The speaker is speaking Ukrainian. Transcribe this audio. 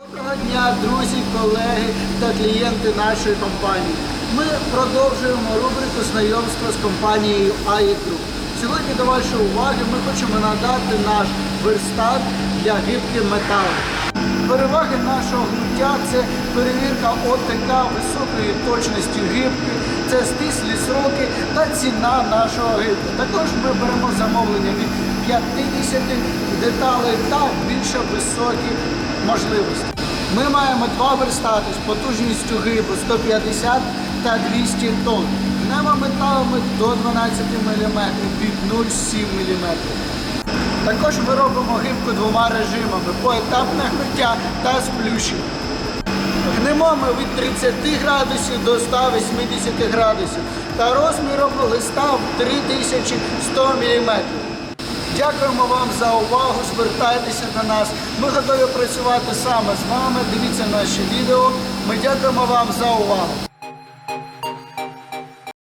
Доброго дня, друзі, колеги та клієнти нашої компанії. Ми продовжуємо рубрику знайомства з компанією Group. Сьогодні до вашої уваги ми хочемо надати наш верстат для гибки металу. Переваги нашого гнуття це перевірка ОТК високої точності гибки, це стислі сроки та ціна нашого гибки. Також ми беремо замовлення від 50 деталей та більш високі можливості. Ми маємо два верстати з потужністю гибу 150 та 200 тонн. Пневмометалами до 12 мм від 0,7 мм. Також ми робимо гибку двома режимами поетапне гниття та сплющення. Гнемо ми від 30 градусів до 180 градусів та розміром листа в 3100 мм. Дякуємо вам за увагу, звертайтеся до нас. Ми готові працювати саме з вами. Дивіться наші відео. Ми дякуємо вам за увагу.